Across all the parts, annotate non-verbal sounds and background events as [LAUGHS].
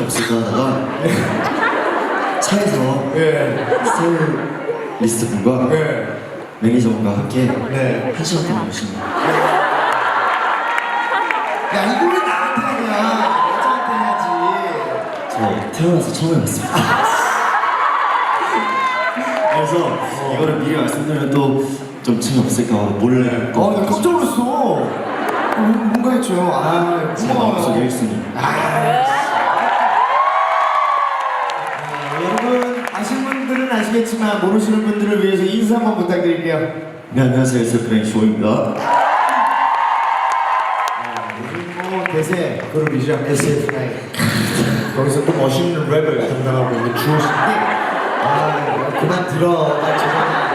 수밖에 없을까 하다가 차에서 예. 스타일리스트 분과 예. 매니저분과 함께 네. 한 시간 동안 열심히 야 이거 왜 나한테 하냐? 여자한테 해야지. 저 태어나서 처음 해봤습니다. 그래서 이거를 미리 말씀드리면 또 좀 재미없을까 몰래 또 어, 나 깜짝 놀랐어. 어, 뭔가 했죠. 아, 제 마음속에 1순위 아. 아, 아시겠지만 모르시는 분들을 위해서 인사 한번 부탁드릴게요. 네 안녕하세요. SF 쇼입니다. 요즘 뭐 대세 그룹이죠? SF9 거기서 또 멋있는 랩을 담당하고 있는 주호씨인데 아 그만 들어. 나 죄송합니다.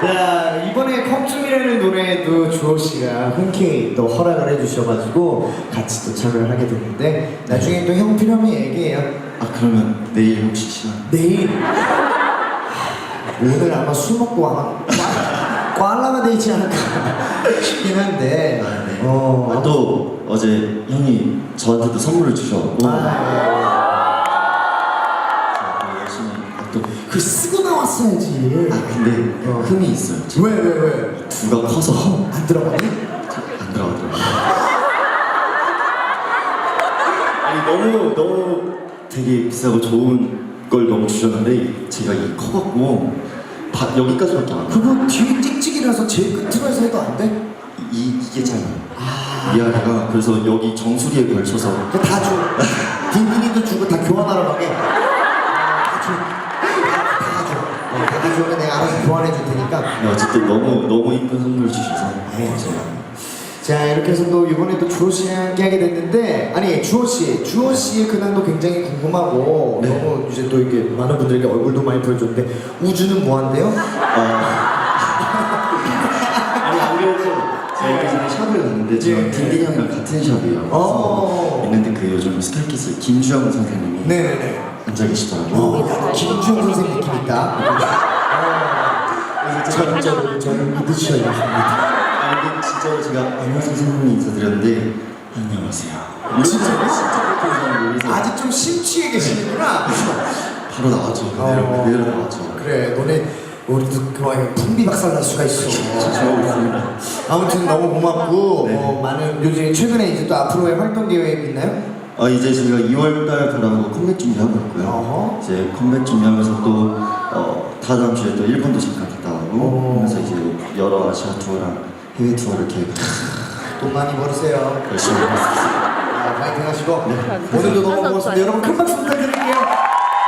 자 이번에 컵춤이라는 노래도 주호씨가 흔쾌히 또 허락을 해주셔가지고 같이 또 참여를 하게 됐는데 나중에 또 형 필요하면 얘기해요. 아 그러면 내일 혹시 시간? 내일 오늘 아마 술 먹고 아마 꽈라가 돼 있지 않을까 싶긴 한데 아, 네. 어, 아, 또 어제 형이 저한테도 선물을 주셔갖고 아, 제가 또 열심히 아, 또그 쓰고 나왔어야지. 아 근데 어. 흠이 있어요. 왜, 왜, 왜? 두가 커서 안 들어가니? 안 들어가더라고요. 아니 너무 너무 되게 비싸고 좋은 걸 너무 주셨는데 제가 이 커갖고 바, 여기까지밖에 안 와요. 그거 뒤에 찍찍이라서 제일 끝으로 해서 해도 안 돼? 이 이게 짧아요. 위아래가 그래서 여기 정수리에 걸쳐서 그거 다 줘. [LAUGHS] 빈빈이도 주고 다 교환하러 가게. 어, 다 줘. 다 줘. 어, 다 가져오면 내가 알아서 교환해 줄 테니까. 네, 어쨌든 너무 너무 이쁜 선물 주셔서 네, 자 이렇게 해서 또 이번에 또 주호 씨랑 함께 하게 됐는데 아니 주호 씨, 주호 씨의 근황도 굉장히 궁금하고 네. 너무 이제 또 이렇게 많은 분들에게 얼굴도 많이 보여줬는데 우주는 뭐한대요? 아니 안 그래도 제가 그 전에 샵을 갔는데 제가 예. 딘딘 형이랑 같은 샵이에요. 그래서 어. 있는데 그 요즘 스타일키스 김주영 선생님이 네네네. 앉아 계시더라고요. 어, 김주영 선생님 느낌 있다. 어, 저는 저는 저는 믿으셔야 합니다. 아 진짜로 제가 안녕하세요 선생님 인사드렸는데 안녕하세요. 진짜로? 진짜 그렇게 인사하고 그래서 아직 좀 심취해 계시는구나. [LAUGHS] 바로 나왔죠. 어. 그대로 그대로 나왔죠. 그래, 너네 우리도 그만 풍비 박살 날 수가 있어. [LAUGHS] 아무튼 너무 고맙고 네. 어, 많은 요즘 최근에 이제 또 앞으로의 활동 계획 있나요? 어 이제 저희가 2월달 바라고 컴백 준비하고 있고요. 어허. 이제 컴백 준비하면서 또 어, 다다음 주에 또 일본도 잠깐 갔다 오고 오. 하면서 이제 여러 아시아 투어랑 해외 투어를 계획하고 돈 많이 벌으세요. 열심히 하겠습니다. 아, 파이팅 하시고 오늘도 너무 고맙습니다. 여러분 큰 박수 부탁드릴게요.